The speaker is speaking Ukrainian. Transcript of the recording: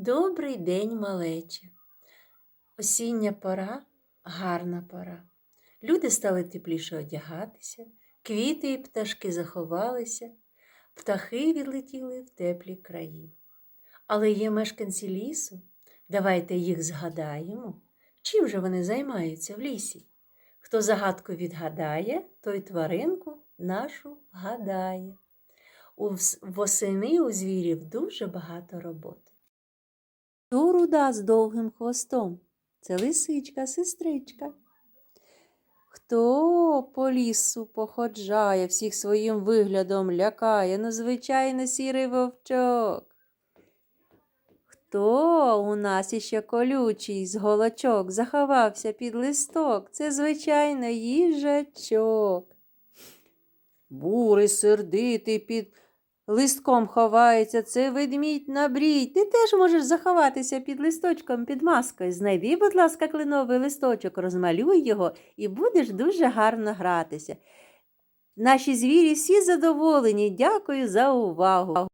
Добрий день, малече. Осіння пора гарна пора. Люди стали тепліше одягатися, квіти і пташки заховалися, птахи відлетіли в теплі краї. Але є мешканці лісу, давайте їх згадаємо, чим же вони займаються в лісі. Хто загадку відгадає, той тваринку нашу гадає. Восени у звірів дуже багато роботи. То руда з довгим хвостом. Це лисичка, сестричка. Хто по лісу походжає, всіх своїм виглядом лякає, ну, звичайно, сірий вовчок. Хто у нас іще колючий з голочок заховався під листок? Це, звичайно, їжачок. Бурий сердитий під листком ховається, це ведмідь на брій. Ти теж можеш заховатися під листочком, під маскою. Знайди, будь ласка, кленовий листочок, розмалюй його і будеш дуже гарно гратися. Наші звірі всі задоволені. Дякую за увагу.